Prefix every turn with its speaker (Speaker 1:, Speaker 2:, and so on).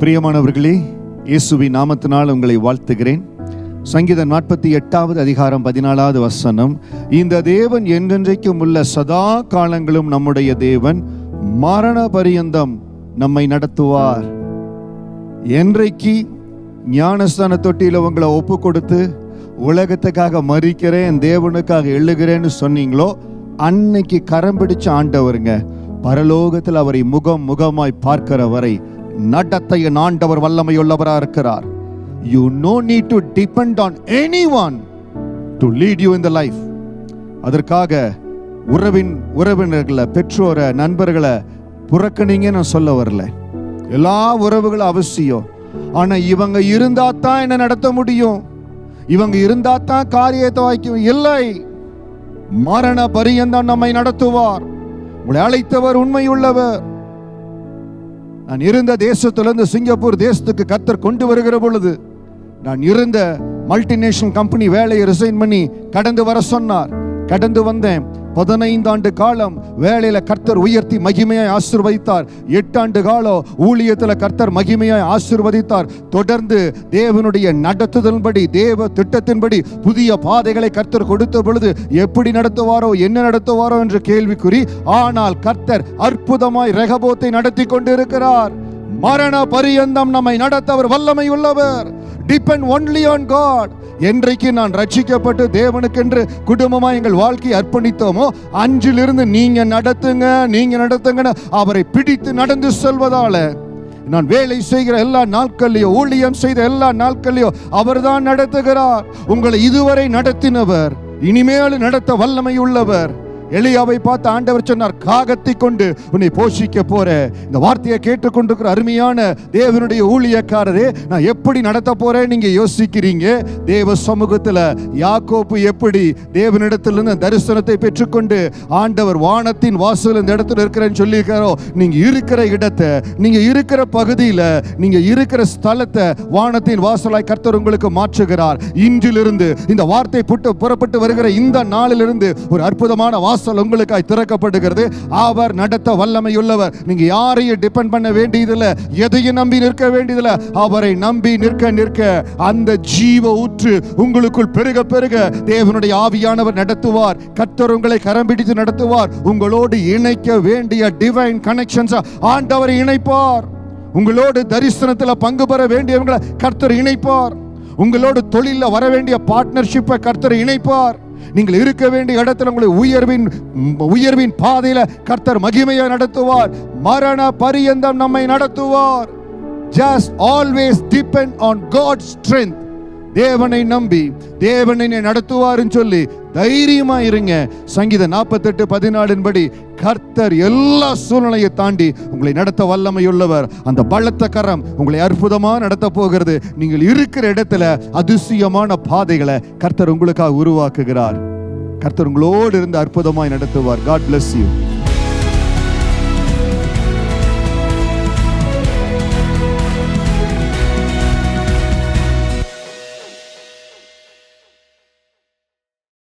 Speaker 1: பிரியமானவர்களே இயேசுவி நாமத்தினால் உங்களை வாழ்த்துகிறேன். சங்கீதம் நாற்பத்தி எட்டாவது அதிகாரம் பதினாலாவது வசனம் இந்த தேவன் என்றென்றைக்கும் உள்ள சதா காலங்களும் நம்முடைய தேவன் மரண பரியந்தம் நம்மை நடத்துவார். என்றைக்கு ஞானஸ்தான தொட்டியில் உங்களை ஒப்பு கொடுத்து உலகத்துக்காக மறிக்கிறேன் தேவனுக்காக எழுகிறேன்னு சொன்னீங்களோ அன்னைக்கு கரம் பிடிச்ச ஆண்டவருங்க பரலோகத்தில் அவரை முகம் முகமாய் பார்க்கிற வரை நடத்தையின் ஆண்டவர் வல்லமையுள்ளவராக இருக்கிறார். You no need to depend on any one to lead you in the life அதற்காக உறவின் உறவினர்களை பெற்றோரை நண்பர்களை புறக்கணிங்கன்னு நான் சொல்ல வரல. எல்லா உறவுகளும் அவசியம். ஆனால் இவங்க இருந்தா தான் என்ன நடத்த முடியும்? இவங்க இருந்தா தான் காரியத்தை வாய்க்கும் இல்லை. மரண பரியந்தான் நம்மை நடத்துவார். உங்களை அழைத்தவர் உண்மையுள்ளவர். நான் இருந்த தேசத்திலிருந்து சிங்கப்பூர் தேசத்துக்கு கத்தர் கொண்டு வருகிற பொழுது நான் இருந்த மல்டிநேஷனல் கம்பெனி வேலையை ரிசைன் பண்ணி கடந்து வர சொன்னார். கடந்து வந்தேன். பதினைந்தாண்டு காலம் வேலையில கர்த்தர் உயர்த்தி மகிமையாய் ஆசிர்வதித்தார். எட்டாண்டு காலம் ஊழியத்தில் கர்த்தர் மகிமையாய் ஆசிர்வதித்தார். தொடர்ந்து தேவனுடைய நடத்துதல்படி தேவ திட்டத்தின்படி புதிய பாதைகளை கர்த்தர் கொடுத்த பொழுது எப்படி நடத்துவாரோ என்ன நடத்துவாரோ என்ற கேள்விக்குறி ஆனால் கர்த்தர் அற்புதமாய் ரெகபோத்தை நடத்தி கொண்டிருக்கிறார். மரண பரியந்தம் நம்மை நடத்தவர் வல்லமை உள்ளவர். டிபெண்ட் ஒன்லி ஆன் காட் என்றைக்கு நான் ரட்சிக்கப்பட்டு தேவனுக்கென்று குடும்பமா எங்கள் வாழ்க்கையை அர்ப்பணித்தோமோ அஞ்சிலிருந்து நீங்க நடத்துங்க நீங்க நடத்துங்கன்னு அவரை பிடித்து நடந்து செல்வதால. நான் வேலை செய்கிற எல்லா நாட்கள்லையோ ஊழியம் செய்த எல்லா நாட்கள்லையோ அவர்தான் நடத்துகிறார். உங்களை இதுவரை நடத்தினவர் இனிமேல் நடத்த வல்லமை உள்ளவர். எளியாவை பார்த்து ஆண்டவர் சொன்னார் காகத்தை கொண்டு உன்னை போஷிக்க போற. இந்த வார்த்தையை கேட்டுக்கொண்டிருக்கிற அருமையான தேவனுடைய ஊழியக்காரரே நான் எப்படி நடத்த போறேன் நீங்க யோசிக்கிறீங்க? தேவ சமூகத்துல யாக்கோப்பு எப்படி தேவனிடத்திலிருந்து தரிசனத்தை பெற்றுக்கொண்டு ஆண்டவர் வானத்தின் வாசல் இந்த இடத்துல இருக்கிறேன்னு சொல்லியிருக்காரோ நீங்க இருக்கிற இடத்தை நீங்க இருக்கிற பகுதியில நீங்க இருக்கிற ஸ்தலத்தை வானத்தின் வாசலாய் கர்த்தர் உங்களுக்கு மாற்றுகிறார். இன்றிலிருந்து இந்த வார்த்தை புட்டு புறப்பட்டு வருகிற இந்த நாளிலிருந்து ஒரு அற்புதமான வாசல் உங்களுக்காய் திறக்கப்படுகிறது. அவர் நடத்த வல்லமையுள்ளவர். நீங்க யாரையும் டிபெண்ட் பண்ண வேண்டியதில்லை. எதையும் நம்பி நிற்க வேண்டியதில்லை. அவரை நம்பி நிற்க நிற்க அந்த ஜீவ ஊற்று உங்களுக்குள் பெருக பெருக தேவனுடைய ஆவியானவர் நடத்துவார். கத்தர் உங்களை கரம் பிடித்து நடத்துவார். உங்களோடு இணைக்க வேண்டிய டிவைன் கனெக்ஷன்ஸ் ஆண்டவர் இணைப்பார். உங்களோடு தரிசனத்தில் பங்கு பெற வேண்டியவங்களை கர்த்தர் இணைப்பார். உங்களோடு தொழிலில் வர வேண்டிய பார்ட்னர்ஷிப்பை கர்த்தர் இணைப்பார். நீங்கள் இருக்க வேண்டிய இடத்துல உங்களை உயர்வின் உயர்வின் பாதையில கர்த்தர் மகிமையை நடத்துவார். மரண பரியந்தம் நம்மை நடத்துவார். Just always depend on God strength தேவனை நம்பி தேவனை நடத்துவாருன்னு சொல்லி தைரியமா இருங்க. சங்கீத நாற்பத்தெட்டு பதினாலின் படி கர்த்தர் எல்லா சூழ்நிலையை தாண்டி உங்களை நடத்த வல்லமையுள்ளவர். அந்த பலத்த கரம் உங்களை அற்புதமா நடத்த போகிறது. நீங்கள் இருக்கிற இடத்துல அதிசயமான பாதைகளை கர்த்தர் உங்களுக்காக உருவாக்குகிறார். கர்த்தர் உங்களோடு இருந்து அற்புதமாய் நடத்துவார். God bless you